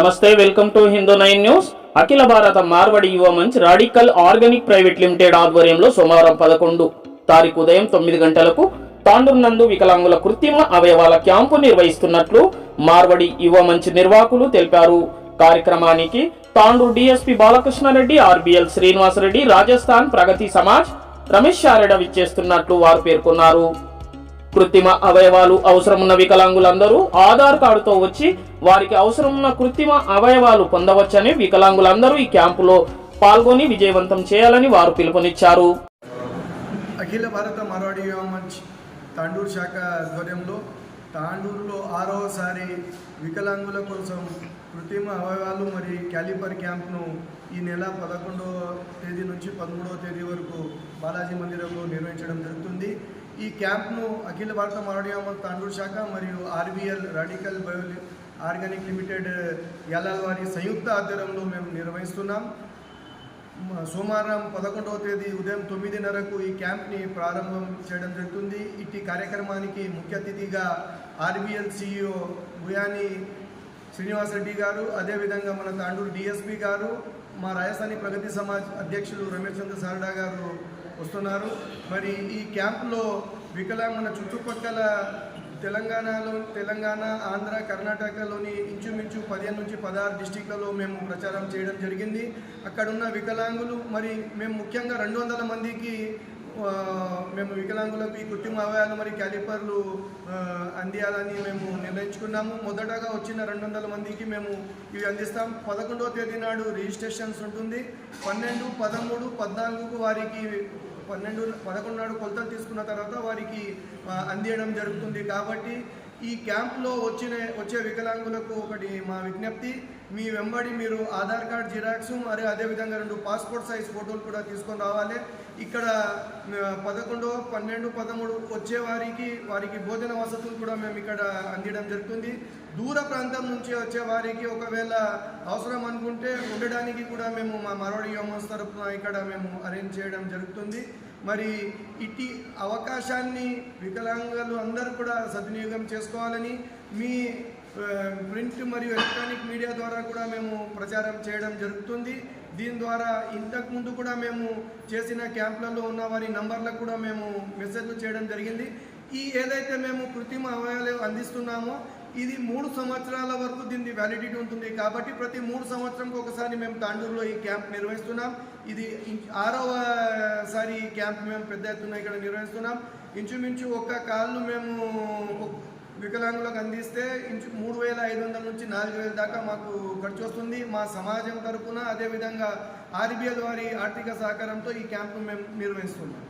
నమస్తే welcome to Hindu nine news. Akhila Bharata Marwadi Yuva Manch radical organic private limited ఆధ్వర్యంలో సోమవారం పదకొండు తారీఖు ఉదయం తొమ్మిది గంటలకు తాండూర్ నందు వికలాంగుల కృత్రిమ అవయవాల క్యాంపు నిర్వహిస్తున్నట్లు మార్వడి యువ మంచ్ నిర్వాహకులు తెలిపారు. కార్యక్రమానికి తాండూరు డిఎస్పి బాలకృష్ణారెడ్డి ఆర్బిఎల్ శ్రీనివాసరెడ్డి రాజస్థాన్ ప్రగతి సమాజ్ రమేష్ శారడ విచ్చేస్తున్నట్లు వారు పేర్కొన్నారు. కృత్రిమ అవయవాలు అవసరమున్న వికలాంగులందరూ ఆధార్ కార్డుతో వచ్చి వారికి అవసరమున్న కృత్రిమ అవయవాలు పొందవచ్చని వికలాంగులందరూ ఈ క్యాంపులో పాల్గొని విజయవంతం చేయాలని వారు పిలుపునిచ్చారు. అఖిల భారత మార్వాడి మంచ్ తాండూరు శాఖ ఆధ్వర్యంలో తాండూరులో ఆరవసారి వికలాంగుల కోసం కృత్రిమ అవయవాలు మరి క్యాలిపర్ క్యాంప్ను ఈ నెల పదకొండవ తేదీ నుంచి పదమూడవ తేదీ వరకు బాలాజీ మందిరంలో నిర్వహించడం జరుగుతుంది. ఈ క్యాంప్ను అఖిల భారత మార్వాడి యువ తాండూరు శాఖ మరియు RBL radical bio organic limited LL వారి సంయుక్త ఆధ్వర్యంలో మేము నిర్వహిస్తున్నాం. సోమవారం పదకొండవ తేదీ ఉదయం తొమ్మిదిన్నరకు ఈ క్యాంప్ని ప్రారంభం చేయడం జరుగుతుంది. ఇట్టి కార్యక్రమానికి ముఖ్య అతిథిగా ఆర్బిఎల్ సిఇఓ భుయాని శ్రీనివాసరెడ్డి గారు అదేవిధంగా మన తాండూరు డిఎస్పి గారు మా రాజస్థానీ ప్రగతి సమాజ్ అధ్యక్షులు రమేష్ చంద్ర సారడా గారు వస్తున్నారు. మరి ఈ క్యాంప్లో వికలాంగ్ మన చుట్టుపక్కల తెలంగాణలో తెలంగాణ ఆంధ్ర కర్ణాటకలోని ఇంచుమించు పదిహేను నుంచి పదహారు డిస్టిక్లలో మేము ప్రచారం చేయడం జరిగింది. అక్కడున్న వికలాంగులు మరి మేము ముఖ్యంగా రెండు వందల మందికి మేము వికలాంగులకు ఈ కృత్రిమ అవయాలు మరి క్యాలిపర్లు అందియాలని మేము నిర్ణయించుకున్నాము. మొదటగా వచ్చిన రెండు వందల మందికి మేము ఇవి అందిస్తాం. పదకొండవ తేదీ నాడు రిజిస్ట్రేషన్స్ ఉంటుంది. పన్నెండు పదమూడు పద్నాలుగుకు వారికి పన్నెండు పదకొండు నాడు కొలతలు తీసుకున్న తర్వాత వారికి అందియడం జరుగుతుంది. కాబట్టి ఈ క్యాంప్లో వచ్చిన వచ్చే వికలాంగులకు ఒకటి మా విజ్ఞప్తి. మీ వెంబడి మీరు ఆధార్ కార్డ్ జిరాక్స్ మరియు అదేవిధంగా రెండు పాస్పోర్ట్ సైజ్ ఫోటోలు కూడా తీసుకొని రావాలి. ఇక్కడ పదకొండు పన్నెండు పదమూడు వచ్చే వారికి వారికి భోజన వసతులు కూడా మేము ఇక్కడ అందించడం జరుగుతుంది. దూర ప్రాంతం నుంచి వచ్చే వారికి ఒకవేళ అవసరం అనుకుంటే ఉండడానికి కూడా మేము మా మరవడి యోమస్ తరఫున ఇక్కడ మేము అరేంజ్ చేయడం జరుగుతుంది. మరి ఇటు అవకాశాన్ని వికలాంగులు అందరూ కూడా సద్వినియోగం చేసుకోవాలని మీ ప్రింట్ మరియు ఎలక్ట్రానిక్ మీడియా ద్వారా కూడా మేము ప్రచారం చేయడం జరుగుతుంది. దీని ద్వారా ఇంతకుముందు కూడా మేము చేసిన క్యాంపులలో ఉన్న వారి నంబర్లకు కూడా మేము మెసేజ్లు చేయడం జరిగింది. ఈ ఏదైతే మేము కృత్రిమ అవయాలు అందిస్తున్నామో ఇది మూడు సంవత్సరాల వరకు దీని వ్యాలిడిటీ ఉంటుంది. కాబట్టి ప్రతి మూడు సంవత్సరంకి ఒకసారి మేము తాండూరులో ఈ క్యాంప్ నిర్వహిస్తున్నాం. ఇది ఆరవసారి ఈ క్యాంప్ మేము పెద్ద ఎత్తున ఇక్కడ నిర్వహిస్తున్నాం. ఇంచుమించు ఒక్క కాళ్ళు మేము వికలాంగులకు అందిస్తే ఇంచు మూడు వేల ఐదు వందల నుంచి నాలుగు వేల దాకా మాకు ఖర్చు వస్తుంది. మా సమాజం తరఫున అదేవిధంగా ఆర్బీఐ వారి ఆర్థిక సహకారంతో ఈ క్యాంపు మేము నిర్వహిస్తున్నాం.